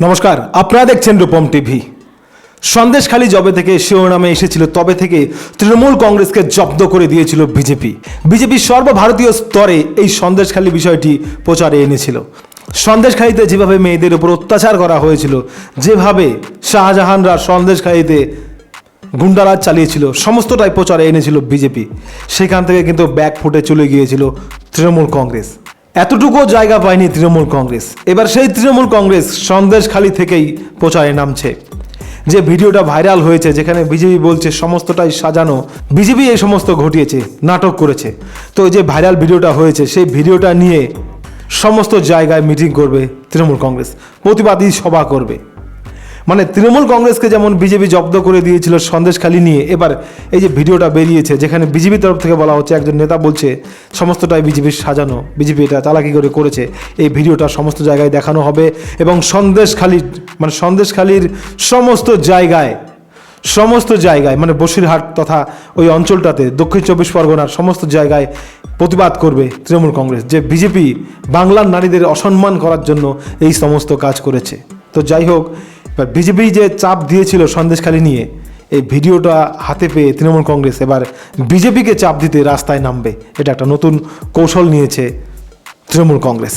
নমস্কার, আপনারা দেখছেন রূপম টিভি। সন্দেশখালী জবে থেকে শিরোনামে এসেছিল, তবে থেকে তৃণমূল কংগ্রেসকে জব্দ করে দিয়েছিল বিজেপি। বিজেপি সর্বভারতীয় স্তরে এই সন্দেশখালী বিষয়টি প্রচারে এনেছিল। সন্দেশখালীতে যেভাবে মেয়েদের উপর অত্যাচার করা হয়েছিল, যেভাবে শাহজাহানরা সন্দেশখালীতে গুন্ডারাজ চালিয়েছিল, সমস্তটাই প্রচারে এনেছিল বিজেপি। সেখান থেকে কিন্তু ব্যাক ফুটে চলে গিয়েছিল তৃণমূল কংগ্রেস। এতটুকু জায়গা পায়নি তৃণমূল কংগ্রেস। এবার সেই তৃণমূল কংগ্রেস সন্দেশখালী থেকেই প্রচারে নামছে। যে ভিডিওটা ভাইরাল হয়েছে, যেখানে বিজেপি বলছে সমস্তটাই সাজানো, বিজেপি এই সমস্ত ঘটিয়েছে, নাটক করেছে। তো যে ভাইরাল ভিডিওটা হয়েছে, সেই ভিডিওটা নিয়ে সমস্ত জায়গায় মিটিং করবে তৃণমূল কংগ্রেস। প্রতিবাদী সভা করবে। মানে তৃণমূল কংগ্রেসকে যেমন বিজেপি জব্দ করে দিয়েছিল সন্দেশখালি নিয়ে, এবার এই যে ভিডিওটা বেরিয়েছে, যেখানে বিজেপি তরফ থেকে বলা হচ্ছে, একজন নেতা বলছে, সমস্তটাই বিজেপির সাজানো, বিজেপি এটা চালাকি করে করেছে, এই ভিডিওটা সমস্ত জায়গায় দেখানো হবে এবং সন্দেশখালির মানে সন্দেশখালির সমস্ত জায়গায় সমস্ত জায়গায় মানে বসিরহাট তথা ওই অঞ্চলটাতে, দক্ষিণ চব্বিশ পরগনার সমস্ত জায়গায় প্রতিবাদ করবে তৃণমূল কংগ্রেস, যে বিজেপি বাংলার নারীদের অসম্মান করার জন্য এই সমস্ত কাজ করেছে। তো যাই হোক এবার বিজেপি যে চাপ দিয়েছিল সন্দেশখালী নিয়ে, এই ভিডিওটা হাতে পেয়ে তৃণমূল কংগ্রেস এবার বিজেপিকে চাপ দিতে রাস্তায় নামবে। এটা একটা নতুন কৌশল নিয়েছে তৃণমূল কংগ্রেস।